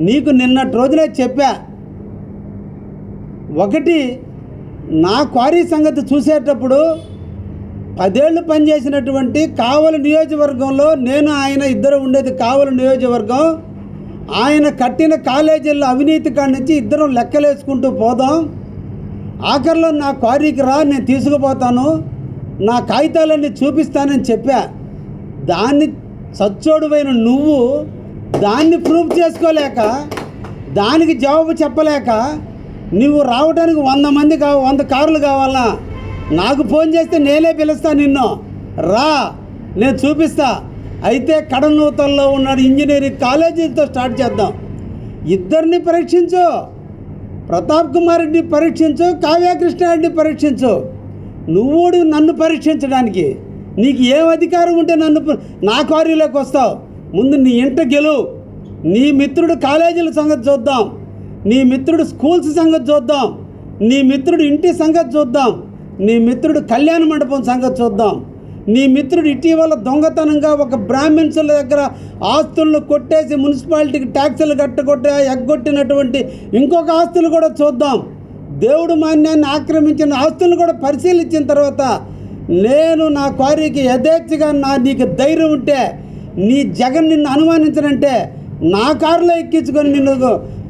నీకు నిన్నటి రోజునే చెప్పా. ఒకటి నా క్వారీ సంగతి చూసేటప్పుడు పదేళ్ళు పనిచేసినటువంటి కావలి నియోజకవర్గంలో నేను ఆయన ఇద్దరు ఉండేది కావలి నియోజకవర్గం. ఆయన కట్టిన కాలేజీల్లో అవినీతి కాడి నుంచి ఇద్దరం లెక్కలేసుకుంటూ పోదాం. ఆఖరిలో నా క్వారీకి రా నేను తీసుకుపోతాను. నా కాగితాలన్నీ చూపిస్తానని చెప్పా. దాన్ని సచ్చోడువైన నువ్వు దాన్ని ప్రూఫ్ చేసుకోలేక దానికి జవాబు చెప్పలేక నువ్వు రావడానికి వంద మంది కావు వంద కార్లు కావాలా? నాకు ఫోన్ చేస్తే నేనే పిలుస్తా నిన్ను. రా నేను చూపిస్తా. అయితే కడనూతల్లో ఉన్న ఇంజనీరింగ్ కాలేజీలతో స్టార్ట్ చేద్దాం. ఇద్దరిని పరీక్షించు. ప్రతాప్ కుమార్ రెడ్డి పరీక్షించు. కావ్యకృష్ణారెడ్డి పరీక్షించు. నువ్వు నన్ను పరీక్షించడానికి. నీకు ఏం అధికారం ఉంటే నన్ను నా కార్యలోకి వస్తావు. ముందు నీ ఇంట గెలువు నీ మిత్రుడు కాలేజీల సంగతి చూద్దాం. నీ మిత్రుడు స్కూల్స్ సంగతి చూద్దాం. నీ మిత్రుడు ఇంటి సంగతి చూద్దాం. నీ మిత్రుడు కళ్యాణ మండపం సంగతి చూద్దాం. నీ మిత్రుడు ఇటీవల దొంగతనంగా ఒక బ్రాహ్మిన్సుల దగ్గర ఆస్తులను కొట్టేసి మున్సిపాలిటీకి ట్యాక్సులు కట్టగొట్ట ఎగ్గొట్టినటువంటి ఇంకొక ఆస్తులు కూడా చూద్దాం. దేవుడు మాన్యాన్ని ఆక్రమించిన ఆస్తులను కూడా పరిశీలించిన తర్వాత నేను నా క్వారీకి యథేచ్ఛగా నా నీకు ధైర్యం ఉంటే నీ జగన్ నిన్ను అనుమానించనంటే నా కారులో ఎక్కించుకొని నిన్ను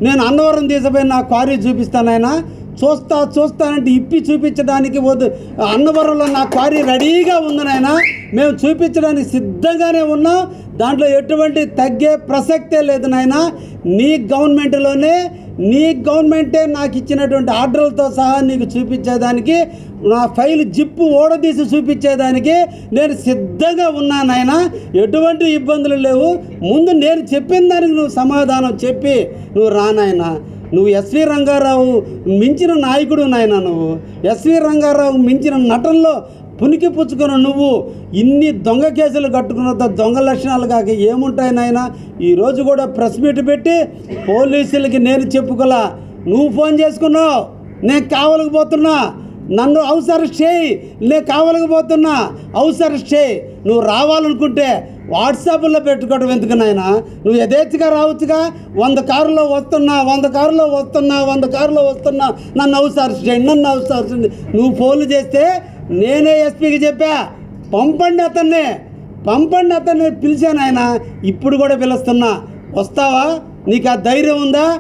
నేను అన్నవరం తీసుకుపోయి నా క్వారీ చూపిస్తానైనా చూస్తా చూస్తానంటే ఇప్పి చూపించడానికి వద్దు. అన్నవరంలో నా క్వారీ రెడీగా ఉంది నాయన. మేము చూపించడానికి సిద్ధంగానే ఉన్నాం. దాంట్లో ఎటువంటి తగ్గే ప్రసక్తే లేదు నాయన. నీ గవర్నమెంట్లోనే నీ గవర్నమెంటే నాకు ఇచ్చినటువంటి ఆర్డర్లతో సహా నీకు చూపించేదానికి నా ఫైల్ జిప్పు ఓడదీసి చూపించేదానికి నేను సిద్ధంగా ఉన్నానైనా ఎటువంటి ఇబ్బందులు లేవు. ముందు నేను చెప్పిన దానికి నువ్వు సమాధానం చెప్పి నువ్వు రానాయనా నువ్వు ఎస్వి రంగారావు మించిన నాయకుడు నాయన నువ్వు. ఎస్వి రంగారావు మించిన నటనలో పునికి పుచ్చుకున్న నువ్వు ఇన్ని దొంగ కేసులు కట్టుకున్న దొంగ లక్షణాలు కాక ఏముంటాయి నాయన? ఈరోజు కూడా ప్రెస్ మీట్ పెట్టి పోలీసులకి నేను చెప్పుకోలా. నువ్వు ఫోన్ చేసుకున్నావు నేను కావలకపోతున్నా నన్ను హౌస్ అరెస్ట్ చేయి నేను కావాలకపోతున్నా హౌస్ అరెస్ట్ చేయి. నువ్వు రావాలనుకుంటే వాట్సాప్లో పెట్టుకోవడం ఎందుకు నాయన? నువ్వు యథేచ్ఛగా రావచ్చుగా. వంద కారులో వస్తున్నా వంద కారులో వస్తున్నా వంద కారులో వస్తున్నా. నన్ను హౌస్ అరెస్ట్ చేయండి నన్ను హౌస్ అరెస్ట్ చేయండి. నువ్వు ఫోన్లు చేస్తే నేనే ఎస్పీకి చెప్పా పంపండి అతన్ని పంపండి అతన్ని పిలిచాను ఆయన ఇప్పుడు కూడా పిలుస్తున్నా. వస్తావా? నీకు ఆ ధైర్యం ఉందా?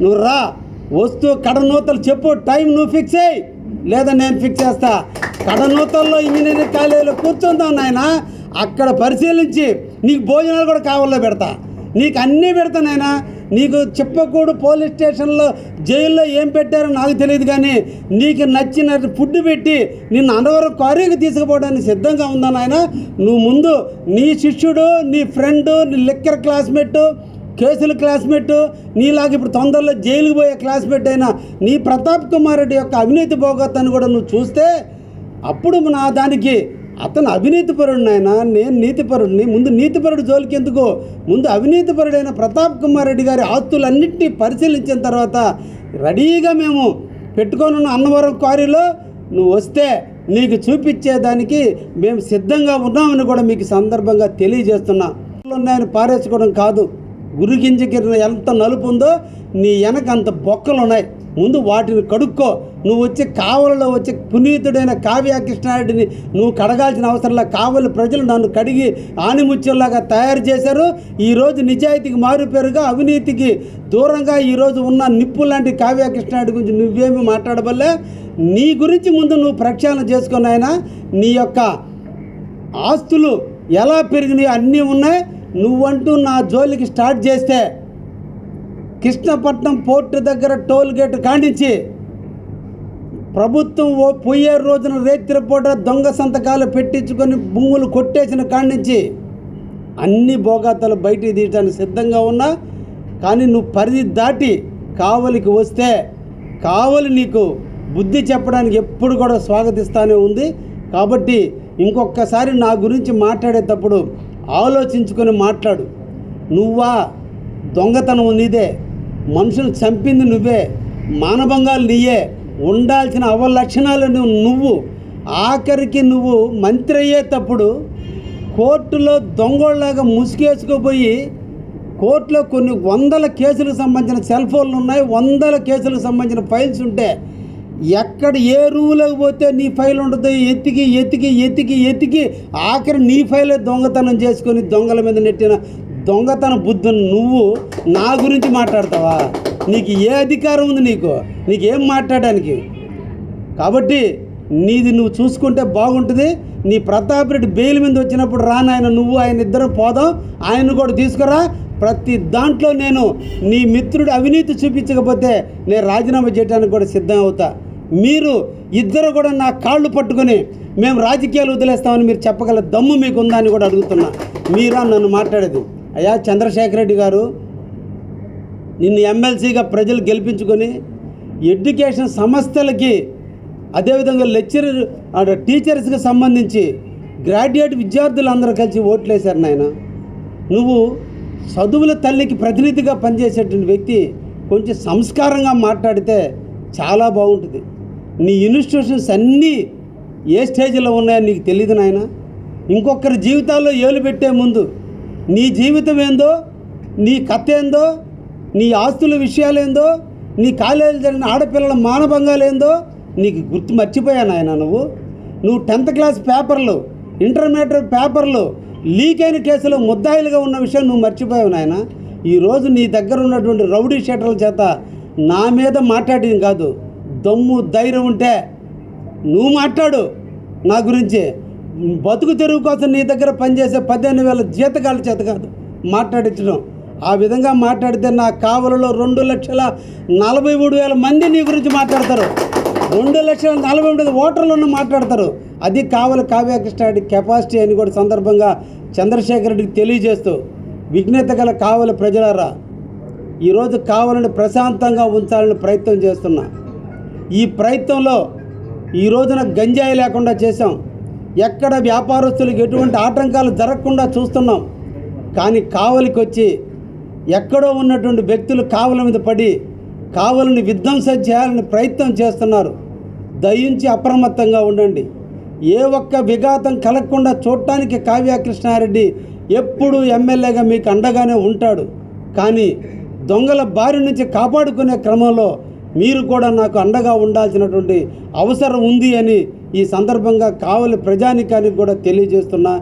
నువ్వు రా. వస్తూ కడనూతలు చెప్పు టైం నువ్వు ఫిక్స్ అయ్యి లేదా నేను ఫిక్స్ చేస్తా. కడనూతల్లో ఇంజనీరింగ్ కాలేజీలో కూర్చుందాం నాయన అక్కడ పరిశీలించి నీకు భోజనాలు కూడా కావాలో పెడతా. నీకు అన్నీ పెడతా నాయనా. నీకు చెప్పకూడు పోలీస్ స్టేషన్లో జైల్లో ఏం పెట్టారో నాకు తెలియదు కానీ నీకు నచ్చిన ఫుడ్ పెట్టి నిన్ను అనవరం క్వారీకి తీసుకుపోవడానికి సిద్ధంగా ఉందా నాయన? నువ్వు ముందు నీ శిష్యుడు నీ ఫ్రెండు నీ లెక్కర్ క్లాస్మేట్ కేసుల క్లాస్మేట్ నీలాగా ఇప్పుడు తొందరలో జైలుకి పోయే క్లాస్మేట్ అయినా నీ ప్రతాప్ కుమార్ రెడ్డి యొక్క అవినీతి భోగత్తాన్ని కూడా నువ్వు చూస్తే అప్పుడు నా దానికి అతను అవినీతిపరుడు నాయన నేను నీతిపరుడిని. ముందు నీతిపరుడు జోలికి ఎందుకో? ముందు అవినీతిపరుడైన ప్రతాప్ కుమార్ రెడ్డి గారి ఆస్తులన్నింటినీ పరిశీలించిన తర్వాత రెడీగా మేము పెట్టుకొని అన్నవరం క్వారీలో నువ్వు వస్తే నీకు చూపించేదానికి మేము సిద్ధంగా ఉన్నామని కూడా మీకు సందర్భంగా తెలియజేస్తున్నా. ఉన్నాయని పారేసుకోవడం కాదు. గురిగింజకి ఎంత నలుపు ఉందో నీ వెనక అంత బొక్కలు ఉన్నాయి ముందు వాటిని కడుక్కో. నువ్వు వచ్చి కావలలో వచ్చి పునీతుడైన కావ్య కృష్ణారెడ్డిని నువ్వు కడగాల్సిన అవసరంలా కావలి ప్రజలు నన్ను కడిగి ఆనిముత్యంలాగా తయారు చేశారు. ఈరోజు నిజాయితీకి మారుపేరుగా అవినీతికి దూరంగా ఈరోజు ఉన్న నిప్పు లాంటి కావ్య కృష్ణారెడ్డి గురించి నువ్వేమి మాట్లాడబల్లే. నీ గురించి ముందు నువ్వు ప్రక్షాళన చేసుకుని ఆయన నీ యొక్క ఆస్తులు ఎలా పెరిగినాయో అన్నీ ఉన్నాయి. నువ్వంటూ నా జోలికి స్టార్ట్ చేస్తే కృష్ణపట్నం పోర్టు దగ్గర టోల్ గేట్ కానించి ప్రభుత్వం ఓ పోయే రోజున రేత్రిపూట దొంగ సంతకాలు పెట్టించుకొని భూములు కొట్టేసిన కానించి అన్ని భోగాతలు బయటికి తీయడానికి సిద్ధంగా ఉన్నా కానీ నువ్వు పరిధి దాటి కావలికి వస్తే కావలి నీకు బుద్ధి చెప్పడానికి ఎప్పుడు కూడా స్వాగతిస్తానే ఉంది. కాబట్టి ఇంకొకసారి నా గురించి మాట్లాడేటప్పుడు ఆలోచించుకొని మాట్లాడు. నువ్వా దొంగతనం నీదే మనుషులు చంపింది నువ్వే మానభంగాలు నీయే ఉండాల్సిన అవలక్షణాలు నువ్వు నువ్వు ఆఖరికి నువ్వు మంత్రి అయ్యేటప్పుడు కోర్టులో దొంగోళ్ళలాగా ముసుగేసుకుపోయి కోర్టులో కొన్ని వందల కేసులకు సంబంధించిన సెల్ ఫోన్లు ఉన్నాయి వందల కేసులకు సంబంధించిన ఫైల్స్ ఉంటే ఎక్కడ ఏ రూవులోకి పోతే నీ ఫైల్ ఉండదు ఎతికి ఎతికి ఎతికి ఎతికి ఆఖరి నీ ఫైలే దొంగతనం చేసుకొని దొంగల మీద నెట్టిన దొంగతన బుద్ధుని నువ్వు నా గురించి మాట్లాడతావా? నీకు ఏ అధికారం ఉంది నీకు? నీకేం మాట్లాడడానికి? కాబట్టి నీది నువ్వు చూసుకుంటే బాగుంటుంది. నీ ప్రతాప్ రెడ్డి బెయిల్ మీద వచ్చినప్పుడు రా నాయన నువ్వు ఆయన ఇద్దరం పోదాం. ఆయన కూడా తీసుకురా. ప్రతి దాంట్లో నేను నీ మిత్రుడు అవినీతి చూపించకపోతే నేను రాజీనామా చేయడానికి కూడా సిద్ధం అవుతా. మీరు ఇద్దరు కూడా నా కాళ్ళు పట్టుకొని మేము రాజకీయాలు వదిలేస్తామని మీరు చెప్పగల దమ్ము మీకు ఉందా అని కూడా అడుగుతున్నా. మీరా నన్ను మాట్లాడేది. అయ్యా చంద్రశేఖర్ రెడ్డి గారు నిన్ను ఎమ్మెల్సీగా ప్రజలు గెలిపించుకొని ఎడ్యుకేషన్ సంస్థలకి అదేవిధంగా లెక్చరర్ ఆడ టీచర్స్కి సంబంధించి గ్రాడ్యుయేట్ విద్యార్థులు అందరూ కలిసి ఓట్లేశారు నాయన. నువ్వు చదువుల తల్లికి ప్రతినిధిగా పనిచేసేటువంటి వ్యక్తి కొంచెం సంస్కారంగా మాట్లాడితే చాలా బాగుంటుంది. నీ ఇన్స్టిట్యూషన్స్ అన్నీ ఏ స్టేజ్లో ఉన్నాయో నీకు తెలియదు నాయన. ఇంకొకరి జీవితాల్లో ఏలు పెట్టే ముందు నీ జీవితం ఏందో నీ కథ ఏందో నీ ఆస్తుల విషయాలేందో నీ కాలేజీలో జరిగిన ఆడపిల్లల మానభంగాలేందో నీకు గుర్తు మర్చిపోయాను ఆయన నువ్వు? నువ్వు టెన్త్ క్లాస్ పేపర్లు ఇంటర్మీడియట్ పేపర్లు లీక్ అయిన కేసులో ముద్దాయిలుగా ఉన్న విషయం నువ్వు మర్చిపోయావు నాయన. ఈరోజు నీ దగ్గర ఉన్నటువంటి రౌడీ షేటర్ల చేత నా మీద మాట్లాడింది కాదు దమ్ము ధైర్యం ఉంటే నువ్వు మాట్లాడు నా గురించి. బతుకు తెరువు కోసం నీ దగ్గర పనిచేసే పదిహేను వేల జీతకాల చేత కాదు మాట్లాడించడం. ఆ విధంగా మాట్లాడితే నా కావలలో రెండు లక్షల నలభై మూడు వేల మంది నీ గురించి మాట్లాడతారు. రెండు లక్షల నలభై మూడు ఓటర్లను మాట్లాడతారు. అది కావలి కావ్యకృష్ణ కెపాసిటీ అని కూడా సందర్భంగా చంద్రశేఖర్ రెడ్డికి తెలియజేస్తూ విఘ్నత గల కావలి ప్రజలారా ఈరోజు కావాలని ప్రశాంతంగా ఉంచాలని ప్రయత్నం చేస్తున్నా. ఈ ప్రయత్నంలో ఈ రోజున గంజాయి లేకుండా చేశాం. ఎక్కడ వ్యాపారస్తులకు ఎటువంటి ఆటంకాలు జరగకుండా చూస్తున్నాం. కానీ కావలికి వచ్చి ఎక్కడో ఉన్నటువంటి వ్యక్తులు కావల మీద పడి కావలని విధ్వంసం చేయాలని ప్రయత్నం చేస్తున్నారు. దయించి అప్రమత్తంగా ఉండండి. ఏ ఒక్క విఘాతం కలగకుండా చూడటానికి కావ్య కృష్ణారెడ్డి ఎప్పుడూ ఎమ్మెల్యేగా మీకు అండగానే ఉంటాడు. కానీ దొంగల బారి నుంచి కాపాడుకునే క్రమంలో మీరు కూడా నాకు అండగా ఉండాల్సినటువంటి అవసరం ఉంది అని ఈ సందర్భంగా కావలి ప్రజానికానికి కూడా తెలియజేస్తున్నా.